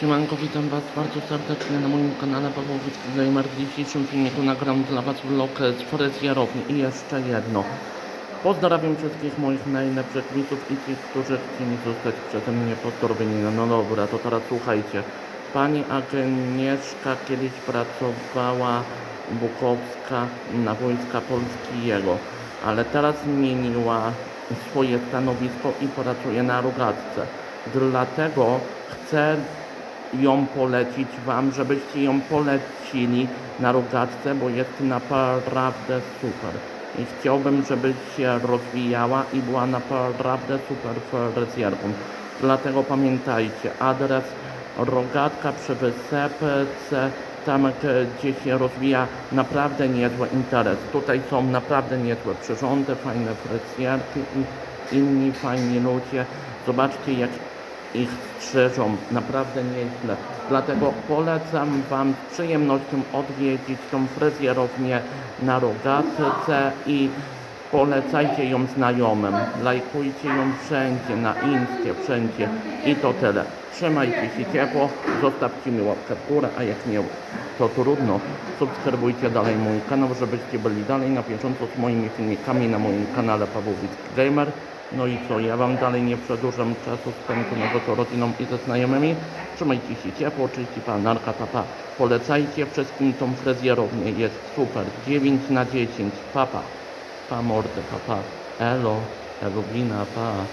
Siemanko, witam Was bardzo serdecznie na moim kanale Pawłowicki Gamer. W dzisiejszym filmiku nagram dla Was vlog z fryzjerowni i jeszcze jedno. Pozdrawiam wszystkich moich najlepszych widzów i tych, którzy chcieli zostać przeze mnie pozdrowieni. No dobra, to teraz słuchajcie. Pani Agnieszka kiedyś pracowała Bukowska na Wojska Polskiego, ale teraz zmieniła swoje stanowisko i pracuje na Rogatce. Dlatego chcę ją polecić Wam, żebyście ją polecili na rogatce, bo jest naprawdę super. I chciałbym, żeby się rozwijała i była naprawdę super fryzjerką. Dlatego pamiętajcie, adres rogatka przy wysepce, tam gdzie się rozwija naprawdę niezły interes. Tutaj są naprawdę niezłe przyrządy, fajne fryzjerki i inni fajni ludzie. Zobaczcie jak ich strzeżą naprawdę nieźle. Dlatego polecam Wam z przyjemnością odwiedzić tą fryzjerownię na Rogatce i polecajcie ją znajomym. Lajkujcie ją wszędzie, na Instie, wszędzie. I to tyle. Trzymajcie się ciepło, zostawcie mi łapkę w górę, a jak nie, to trudno. Subskrybujcie dalej mój kanał, żebyście byli dalej na bieżąco z moimi filmikami na moim kanale Pawłowicki Gamer. No i co, ja Wam dalej nie przedłużam czasu spędzonego z rodziną i ze znajomymi. Trzymajcie się ciepło, czyści Pan Narka, papa. Polecajcie wszystkim tą fryzjerownię, jest super. 9 na 10, papa. Pa mordę, papa. Elo, Elubina, pa.